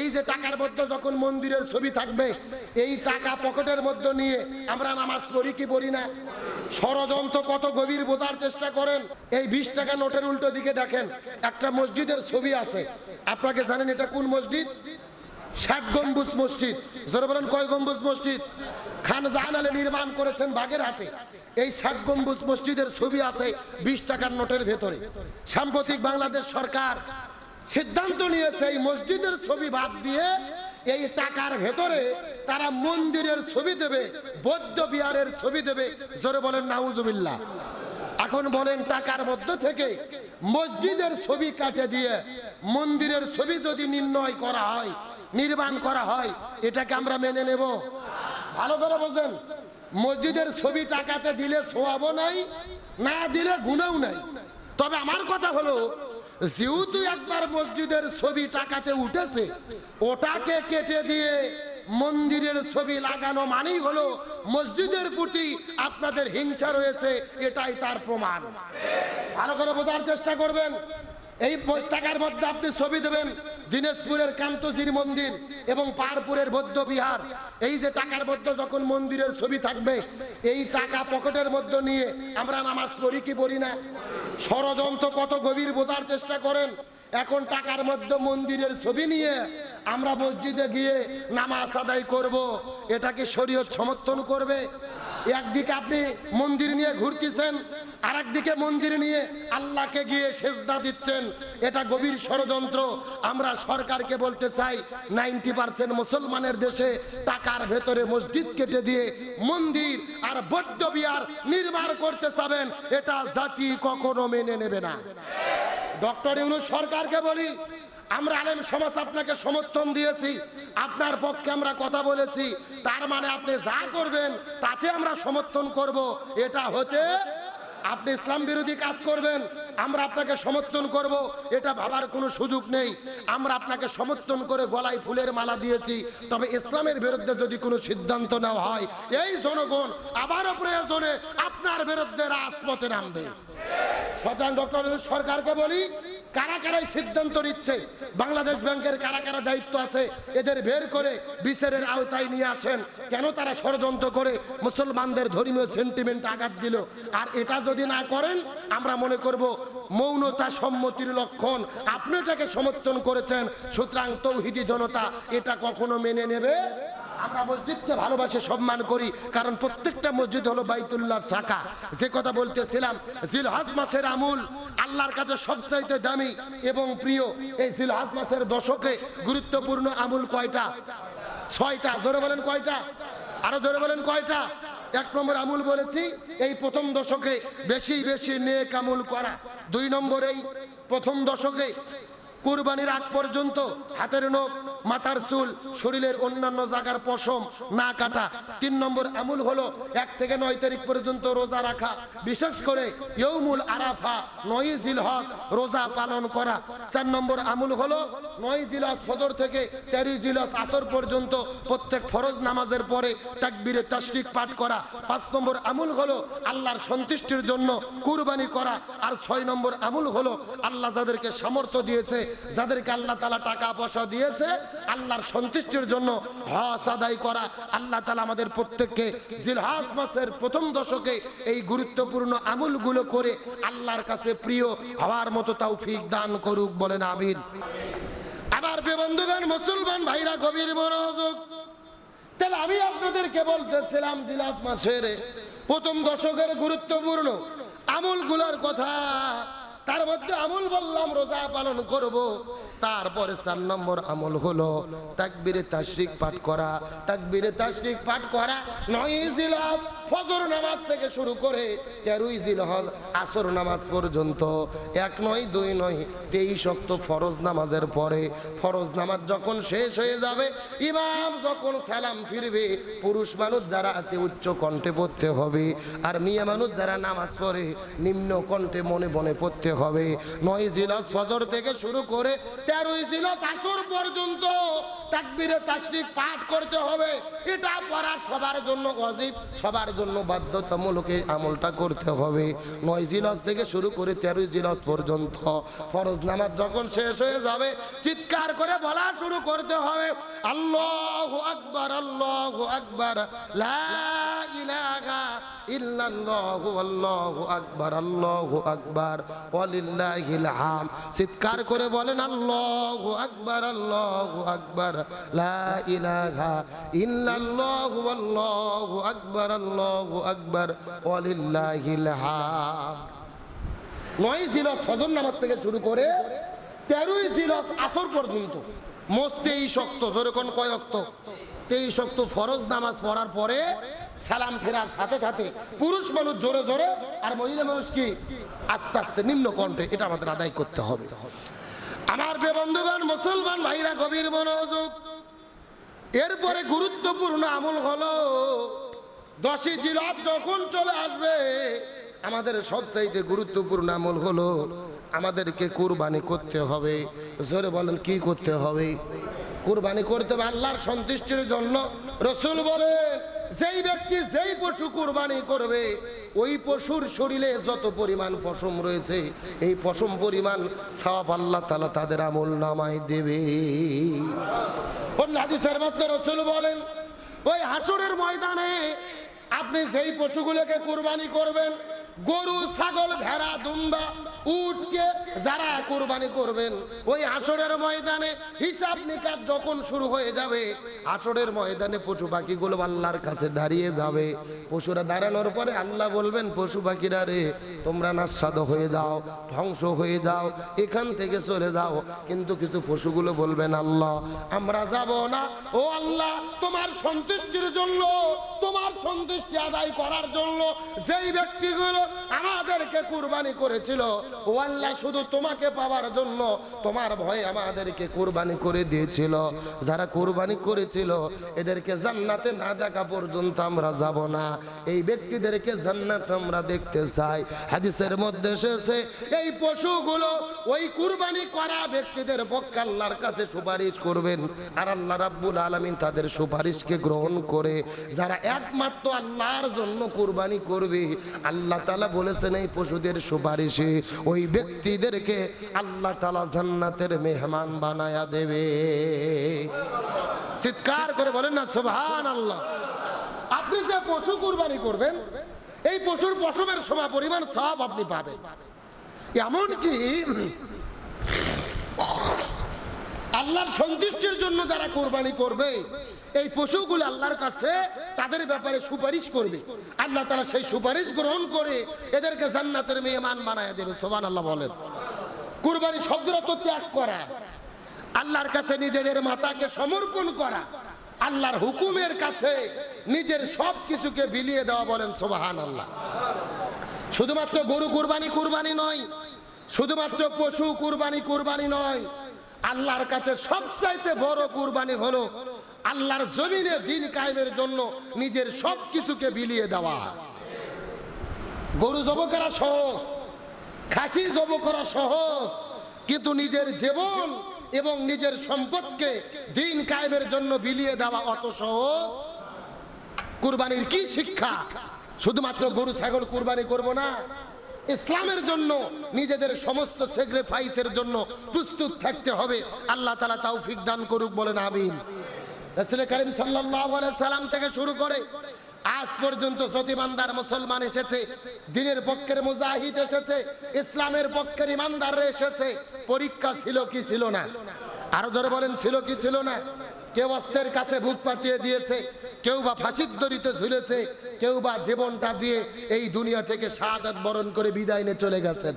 এই যে টাকার মধ্যে যখন মন্দিরের ছবি থাকবে, এই টাকা পকেটের মধ্যে নিয়ে আমরা নামাজ পড়ি কি পড়ি না? ষড়যন্ত্র কত গভীর বোঝার চেষ্টা করেন। এই বিশ টাকা নোটের উল্টো দিকে দেখেন, একটা মসজিদের ছবি আছে। আপনাকে জানেন এটা কোন মসজিদ? ষাট গম্বুজ মসজিদ। বলেন, কয় গম্বুজ মসজিদ? খান জাহান আলী নির্মাণ করেছেন বাগেরহাটে। এই ষাট গম্বুজ মসজিদের ছবি আছে বিশ টাকার নোটের ভেতরে। সাম্প্রতিক বাংলাদেশ সরকার সিদ্ধান্ত নিয়েছে এই মসজিদের ছবি বাদ দিয়ে এই টাকার ভেতরে তারা মন্দিরের ছবি দেবে, বৌদ্ধ বিহারের ছবি দেবে। জোরে বলেন, নাউজুবিল্লাহ। এখন বলেন, টাকার মধ্য থেকে মসজিদের ছবি কাটে দিয়ে মন্দিরের ছবি যদি নির্ণয় করা হয়, নির্মাণ করা হয়, এটাকে আমরা মেনে নেব। ভালো করে বোঝেন, মসজিদের ছবি টাকাতে দিলে সোয়াবও নাই, না দিলে গুণাও নাই। তবে আমার কথা হলো যেহেতু একবার মসজিদের ছবি টাকাতে উঠেছে। ওটাকে কেটে দিয়ে মন্দিরের ছবি লাগানো মানেই হলো মসজিদের প্রতি আপনাদের হিংসা রয়েছে, এটাই তার প্রমাণ। ভালো করে বোঝার চেষ্টা করবেন। এই টাকার মধ্যে আপনি ছবি দেবেন দিনাজপুরের কান্তজির মন্দির এবং পারপুরের বৌদ্ধ বিহার। এই যে টাকার মধ্যে যখন মন্দিরের ছবি থাকবে, এই টাকা পকেটের মধ্যে নিয়ে আমরা নামাজ পড়ি কি পড়ি না? ষড়যন্ত্র কত গভীর বোঝার চেষ্টা করেন। এখন টাকার মধ্যে মন্দিরের ছবি নিয়ে আমরা মসজিদে গিয়ে নামাজ আদায় করব। এটাকে শরীয়ত সমর্থন করবে? একদিকে আপনি মন্দির নিয়ে ঘুরতেছেন আর একদিকে মন্দির নিয়ে আল্লাহকে গিয়ে সেজদা দিচ্ছেন। এটা গভীর ষড়যন্ত্র। আমরা সরকারকে বলতে চাই, নাইনটি পার্সেন্ট মুসলমানের দেশে টাকার ভেতরে মসজিদ কেটে দিয়ে মন্দির আর বৌদ্ধ বিহার নির্মাণ করতে চাবেন। এটা জাতি কখনো মেনে নেবে না। ডক্টর ইউনুস সরকারকে বলি, আমরা আলেম সমাজ আপনাকে সমর্থন দিয়েছি, আপনার পক্ষে আমরা কথা বলেছি, তার মানে আপনি যা করবেন তাতে আমরা সমর্থন করব, এটা হতে আপনি ইসলাম বিরোধী কাজ করবেন আমরা আপনাকে সমর্থন করব, এটা ভাবার কোনো সুযোগ নেই। আমরা আপনাকে সমর্থন করে গলায় ফুলের মালা দিয়েছি, তবে ইসলামের বিরুদ্ধে যদি কোনো সিদ্ধান্ত নেওয়া হয়, এই জনগণ আবারও প্রয়োজনে আপনার বিরুদ্ধে রাজপথে নামবে। সচান ডক্টর সরকারকে বলি কারা কারা এই সিদ্ধান্ত নিচ্ছে? বাংলাদেশ ব্যাংকের কারা কারা দায়িত্ব আছে? এদের বের করে বিচারের আওতায় নিয়ে আসেন। কেন তারা ষড়যন্ত্র করে? মুসলমানদের ধর্মীয় সেন্টিমেন্ট আঘাত দিল। আর এটা যদি না করেন, আমরা মনে করব মৌনতা সম্মতির লক্ষণ। আপনি এটাকে সমর্থন করেছেন। সুতরাং তৌহিদি জনতা এটা কখনো মেনে নেবে? আমরা মসজিদকে ভালোবাসে, সম্মান করি। কারণ প্রত্যেকটা মসজিদ হলো বাইতুল্লাহর শাখা। যে কথা বলতেছিলাম, জিলহাজ মাসের আমুল আল্লাহর কাছে সবচাইতে দামি এবং প্রিয়। এই জিলহাজ মাসের দশকে গুরুত্বপূর্ণ আমুল কয়টা? ছয়টা। জোরে বলেন কয়টা? আরও জোরে বলেন কয়টা? এক নম্বর আমুল বলেছি, এই প্রথম দশকে বেশি বেশি নেক আমুল করা। দুই নম্বর, এই প্রথম দশকে কুরবানির আগ পর্যন্ত হাতের নখ মাথার চুল, শরীরের অন্যান্য জায়গার পশম, না কাটা। তিন নম্বর আমুল হলো এক থেকে নয় তারিখ পর্যন্ত রোজা রাখা। বিশেষ করে ইয়ৌমুল আরাফা, নয় জিলহজ রোজা পালন করা। চার নম্বর আমুল হলো নয় জিলহজ ফজর থেকে তেরোই জিলহজ আসর পর্যন্ত প্রত্যেক ফরজ নামাজের পরে তাকবীরে তাশরিক পাঠ করা। পাঁচ নম্বর আমুল হলো আল্লাহর সন্তুষ্টির জন্য কুরবানি করা। আর ছয় নম্বর আমুল হলো আল্লাহ যাদেরকে সামর্থ্য দিয়েছে, যাদেরকে আল্লাহ তালা টাকা পয়সা দিয়েছে আল্লাহর সন্তুষ্টির জন্য হজ আদায় করা। আল্লাহ তালা আমাদের প্রত্যেককে জিলহাজ মাসের প্রথম দশকে এই গুরুত্বপূর্ণ আমুলগুলো করে আল্লাহর কাছে প্রিয় হওয়ার মতো তৌফিক দান করুক বলেন, আমিন। আবার বন্ধুগণ, মুসলমান ভাইরা, গভীর মনোযোগ। তাহলে আমি আপনাদেরকে বলতেছিলাম জিলাস মাসের প্রথম দশকের গুরুত্বপূর্ণ আমুলগুলোর কথা। তার মধ্যে আমল বললাম, রোজা পালন করব। তারপরে চার নম্বর আমল হলো তাকবিরে তাশরিক পাঠ করা। তাকবিরে তাশরিক পাঠ করা নয় জিলহজ ফজর নামাজ থেকে শুরু করে তেরোই জিলহজ আসর নামাজ পর্যন্ত। এক নয়, দুই নয়, তেইশ অক্ত ফরজ নামাজের পরে ফরজ নামাজ যখন শেষ হয়ে যাবে, ইমাম যখন সালাম ফিরবে, পুরুষ মানুষ যারা আছে উচ্চ কণ্ঠে পড়তে হবে, আর মেয়ে মানুষ যারা নামাজ পড়ে, নিম্ন কণ্ঠে মনে মনে পড়তে হবে। নয় জিলস ফজর থেকে শুরু করে তেরোই জিলস আসর পর্যন্ত তাকবীরে তাশরিক পাঠ করতে হবে। এটা সবার জন্য অজীব সবার জন্য বাধ্যতামূলক এই আমলটা করতে হবে। নয় জিলস থেকে শুরু করে তেরোই জিলস পর্যন্ত ফরজ নামাজ যখন শেষ হয়ে যাবে, চিৎকার করে বলা শুরু করতে হবে, আল্লাহ আকবার, আল্লাহু আকবার, লা আকবার আকবার চিৎকার করে বলেন, আল্লাহু আকবার আল্লাহু আকবার, লা ইলাহা ইল্লাল্লাহু, আল্লাহু আকবার আকবার নয় জিলস ফজর নামাজ থেকে শুরু করে তেরোই জিলস আসর পর্যন্ত। মস্তেই শক্ত যেরকম কয় অক্ত? তেইশ শক্ত ফরজ নামাজ পড়ার পরে সালাম ফেরার সাথে সাথে পুরুষ মানুষ জোরে জোরে আর মহিলা মানুষ কি আস্তে আস্তে নিম্ন কণ্ঠে এটা আমাদের আদায় করতে হবে। আমার বে বন্ধুগণ, মুসলমান ভাইরা, গভীর মনোযোগ। এরপরে গুরুত্বপূর্ণ আমল হলো, দশই জিলাপ যখন চলে আসবে, আমাদের সবচাইতে গুরুত্বপূর্ণ আমল হলো, আমাদেরকে কুরবানি করতে হবে। জোরে বলেন, কি করতে হবে? কুরবানি করতে হবে আল্লাহর সন্তুষ্টির জন্য। রসুল বলেন, যেই ব্যক্তি যেই পশু কুরবানি করবে, ওই পশুর শরীরে যত পরিমাণ পশম রয়েছে, এই পশম পরিমাণ সব আল্লাহ তালা তাদের আমল নামায় দেবে। রসুল বলেন, ওই হাসুরের ময়দানে আপনি যেই পশুগুলোকে কুরবানি করবেন, গরু, ছাগল, ভেড়া, দুম্বা উটকে যারা কুরবানি করবেন, ওই আসরের ময়দানে হিসাব নিকাশ যখন শুরু হয়ে যাবে আসরের ময়দানে পশু পাখিগুলো আল্লাহর কাছে দাঁড়িয়ে যাবে। পশুরা দাঁড়ানোর পরে আল্লাহ বলবেন, পশু পাখিরা রে, তোমরা নাস্বাদ হয়ে যাও, ধ্বংস হয়ে যাও, এখান থেকে চলে যাও। কিন্তু কিছু পশুগুলো বলবেন, আল্লাহ, আমরা যাব না। ও আল্লাহ, তোমার সন্তুষ্টির জন্য, তোমার সন্তুষ্টি আদায় করার জন্য যেই ব্যক্তিগুলো আমাদেরকে কুরবানি করেছিল ও আল্লাহ শুধু তোমাকে পাওয়ার জন্য তোমার ভয়ে আমাদেরকে কুরবানি করে দিয়েছিল। যারা কুরবানি করেছিল, এদেরকে জান্নাতে না দেখা পর্যন্ত আমরা যাব না। এই ব্যক্তিদেরকে জান্নাত আমরা দেখতে চাই। হাদিসের মধ্যে এসেছে, এই পশুগুলো ওই কুরবানি করা ব্যক্তিদের পক্ষে আল্লাহর কাছে সুপারিশ করবেন। আর আল্লাহ রাব্বুল আলামিন তাদের সুপারিশকে গ্রহণ করে, যারা একমাত্র আল্লাহর জন্য কুরবানি করবে, আল্লাহ তাআলা বলেছেন এই পশুদের সুপারিশে ওই ব্যক্তিদেরকে আল্লাহ তালা জান্নাতের মেহমান বানায়া দেবে। চিৎকার করে বলেন না, সুবহানাল্লাহ। আপনি যে পশু কুরবানি করবেন, এই পশুর পশমের সমা পরিমাণ সব আপনি পাবেন। এমনকি আল্লাহর সন্তুষ্টির জন্য যারা কোরবানি করবে, এই পশুগুলো আল্লাহর কাছে তাদের ব্যাপারে সুপারিশ করবে। আল্লাহ তারা সেই সুপারিশ গ্রহণ করে এদেরকে জান্নাতের মেহমান বানায় দেবে সোবান আল্লাহ বলেন। কুরবানি শব্দটা তো ত্যাগ করা, আল্লাহর কাছে নিজেদের মাতাকে সমর্পণ করা, আল্লাহর হুকুমের কাছে নিজের সব কিছুকে বিলিয়ে দেওয়া বলেন সোবাহান আল্লাহ শুধুমাত্র গরু কুরবানি কুরবানি নয়, শুধুমাত্র পশু কুরবানি কুরবানি নয় আল্লাহর কাছে সবচাইতে বড় কুরবানি হলো আল্লাহর জমিনে দিন কায়েমের জন্য নিজের সব কিছুকে বিলিয়ে দেওয়া। গরু জব করা সহজ, খাসি জব করা সহজ, কিন্তু নিজের জীবন এবং নিজের সম্পদকে দিন কায়েমের জন্য বিলিয়ে দেওয়া অত সহজ। কুরবানির কি শিক্ষা? শুধুমাত্র গরু, ছাগল কুরবানি করব না। ইসলামের জন্য, নিজেদের সমস্ত সেক্রিফাইসের জন্য প্রস্তুত থাকতে হবে। আল্লাহ তালা তৌফিক দান করুক, বলেন আমিন। রাসূল করিম সাল্লাম থেকে শুরু করে আজ পর্যন্ত সতীমানদার মুসলমান এসেছে, দিনের পক্ষের মুজাহিদ এসেছে, ইসলামের পক্ষের ইমানদার এসেছে, পরীক্ষা ছিল কি ছিল না? আরও জোরে বলেন, ছিল কি ছিল না? কেউ অস্ত্রের কাছে বুক পাতিয়ে দিয়েছে, কেউ বা ফাঁসির দড়িতে ঝুলেছে, কেউ বা জীবনটা দিয়ে এই দুনিয়া থেকে সাহায্য বরণ করে বিদায় নিয়ে চলে গেছেন।